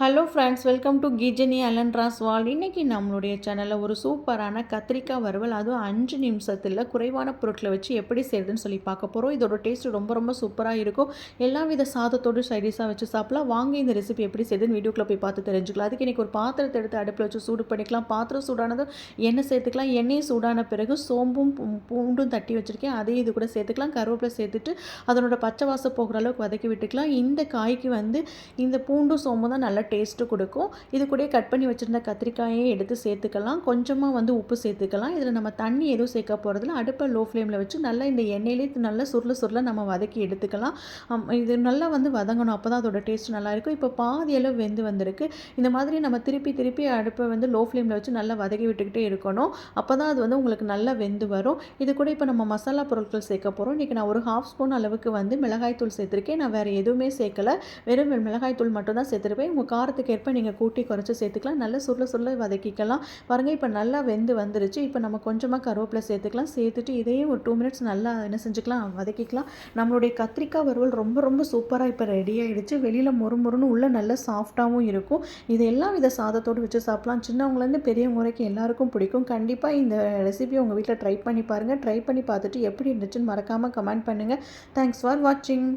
Hello friends welcome to கிஜனி அலன்ட்ராஸ் வால் இன்றைக்கி நம்மளுடைய சேனலில் ஒரு சூப்பரான கத்திரிக்காய் வறுவல் அதுவும் அஞ்சு நிமிஷத்தில் குறைவான பொருட்களை வச்சு எப்படி செய்யுதுன்னு சொல்லி பார்க்க போகிறோம் இதோட டேஸ்ட் ரொம்ப ரொம்ப சூப்பராக இருக்கும். எல்லா வித சாதத்தோடு சைடிஷாக வச்சு சாப்பிடலாம். வாங்க இந்த ரெசிபி எப்படி செய்யுதுன்னு வீடியோக்குள்ளே போய் பார்த்து தெரிஞ்சுக்கலாம். அதுக்கு இன்றைக்கி ஒரு பாத்திரத்தை எடுத்து அடுப்பில் வச்சு சூடு பண்ணிக்கலாம். பாத்திரம் சூடானதும் எண்ணெய் சேர்த்துக்கலாம். எண்ணெய் சூடான பிறகு சோம்பும் பூ- பூண்டும் தட்டி வச்சுருக்கேன். அதையும் இது கூட சேர்த்துக்கலாம். கருவேப்பிலை சேர்த்துட்டு அதனோட பச்சை வாசம் போகிற அளவுக்கு வதக்கி விட்டுக்கலாம். இந்த காய்க்கு வந்து இந்த பூண்டும் சோம்பும் தான் நல்லா டேஸ்ட்டு கொடுக்கும். இது கூட கட் பண்ணி வச்சுருந்த கத்திரிக்காயை எடுத்து சேர்த்துக்கலாம். கொஞ்சமாக வந்து உப்பு சேர்த்துக்கலாம். இதில் நம்ம தண்ணி எதுவும் சேர்க்க போகிறதுல அடுப்பை லோ ஃப்ளேமில் வச்சு நல்லா இந்த எண்ணெயிலே நல்லா சுருள சுருள நம்ம வதக்கி எடுத்துக்கலாம். இது நல்லா வந்து வதங்கணும். அப்போ தான் அதோட டேஸ்ட் நல்லாயிருக்கும் இப்போ பாதி அளவு வெந்து வந்திருக்கு. இந்த மாதிரி நம்ம திருப்பி திருப்பி அடுப்பை வந்து லோ ஃப்ளேமில் வச்சு நல்லா வதக்கி விட்டுக்கிட்டே இருக்கணும். அப்போ தான் அது வந்து உங்களுக்கு நல்லா வெந்து வரும். இது கூட இப்போ நம்ம மசாலா பொருட்கள் சேர்க்க போகிறோம் இன்றைக்கி நான் ஒரு ஹாஃப் ஸ்பூன் அளவுக்கு வந்து மிளகாய்த்தூள் சேர்த்துருக்கேன். நான் வேறு எதுவுமே சேர்க்கலை. வெறும் மிளகாய்த்தூள் மட்டும் தான் சேர்த்துருப்பேன். உங்கள் காரத்துக்கு ஏற்ப நீங்கள் கூட்டி குறைச்சி சேர்த்துக்கலாம். நல்லா சுருள சுருள வதக்கிக்கலாம். பாருங்கள் இப்போ நல்லா வெந்து வந்துருச்சு. இப்போ நம்ம கொஞ்சமாக கருவேப்பிலை சேர்த்துக்கலாம். சேர்த்துட்டு இதையும் ஒரு டூ மினிட்ஸ் நல்லா என்ன செஞ்சுக்கலாம் வதக்கிக்கலாம். நம்மளுடைய கத்திரிக்காய் வறுவல் ரொம்ப ரொம்ப சூப்பராக இப்போ ரெடி ஆகிடுச்சு வெளியில் மொறு மொறுன்னு உள்ளே நல்ல சாஃப்டாகவும் இருக்கும். இது எல்லா வித சாதத்தோடு வச்சு சாப்பிட்லாம். சின்னவங்கலேருந்து பெரியவங்க வரைக்கும் எல்லாருக்கும் பிடிக்கும். கண்டிப்பாக இந்த ரெசிபியை உங்கள் வீட்டில் ட்ரை பண்ணி பாருங்கள் ட்ரை பண்ணி பார்த்துட்டு எப்படி இருந்துச்சுன்னு மறக்காமல் கமெண்ட் பண்ணுங்கள் தேங்க்ஸ் ஃபார் வாட்சிங்